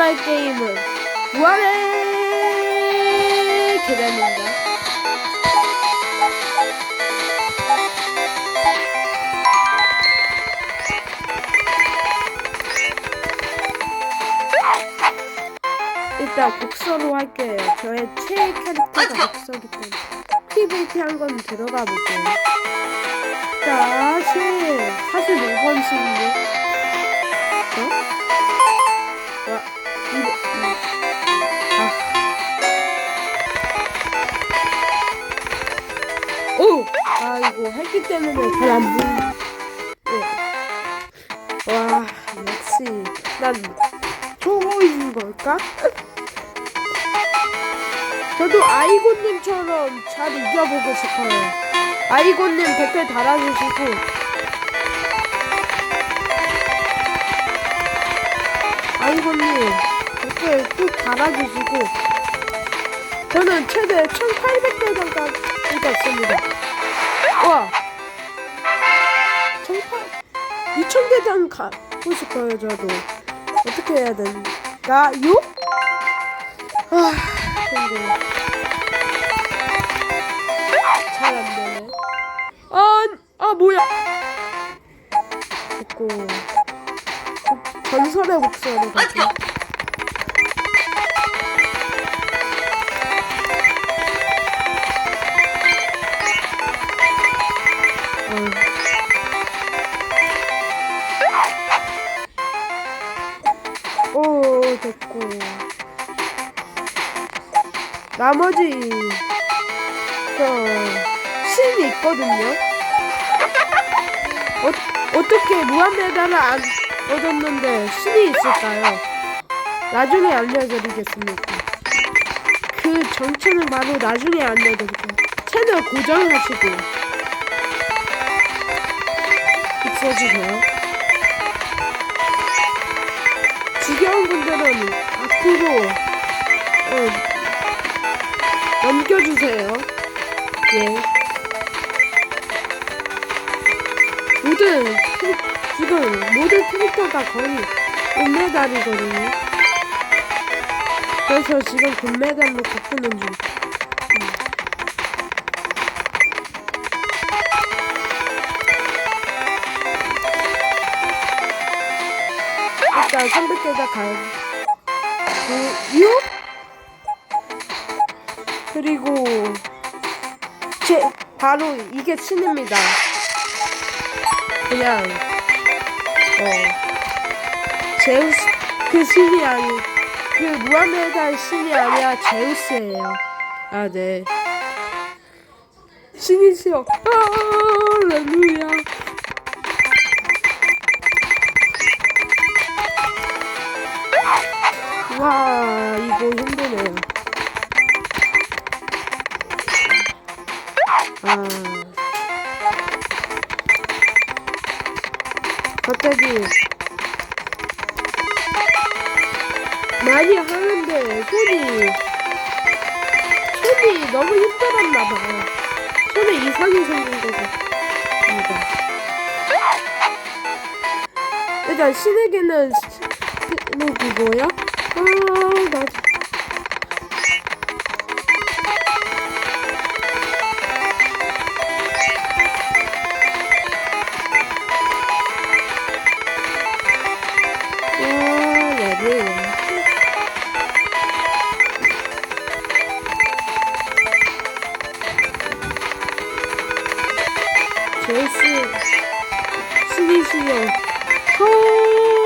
할 게임은 무한의 계단입니다. 일단 복서로 할게요. 저의 최애 캐릭터가 복서기 때문에 PVP 한 건 들어가 볼게요. 자, 실 45번 신인데. 어? 오! 아, 이거 했기 때문에 잘 안 보이. 네. 와, 역시, 난 초보인 걸까? 저도 아이고님처럼 잘 이겨보고 싶어요. 아이고님 댓글 달아주시고 아이고님 댓글 꼭 달아주시고 저는 최대 1800대장까지 갔습니다. 와. 1800, 2000대장 가고 싶어요 저도. 어떻게 해야 되나요? 아 힘들어 잘 안 되네. 아, 아 뭐야. 됐고. 전설의 목소리 가지 됐고 나머지 저 신이 있거든요. 어, 어떻게 무한메달을 안 얻었는데 신이 있을까요? 나중에 알려드리겠습니다. 그 정체는 바로 나중에 알려드릴게요. 채널 고정하시고 있어주세요. 앞으로 어, 넘겨주세요. 예. 모든 캐- 지금 모든 캐릭터가 거의 금메달이거든요. 그래서 지금 금메달로 바꾸는 중. 음. 일단 300개가 가요. 그리고 제 바로 이게 신입니다. 그냥 어 제우스 그 신이 아니 그 무한메달 신이 아니라 제우스예요. 아 네. 신이시여. 할렐루야. 아 갑자기 많이 하는데 손이 손이 너무 힘들었나봐요. 손에 이상이 생긴 것 같습니다. 일단 신에게는 스모기고요. 아, 나 谁是？是历史有。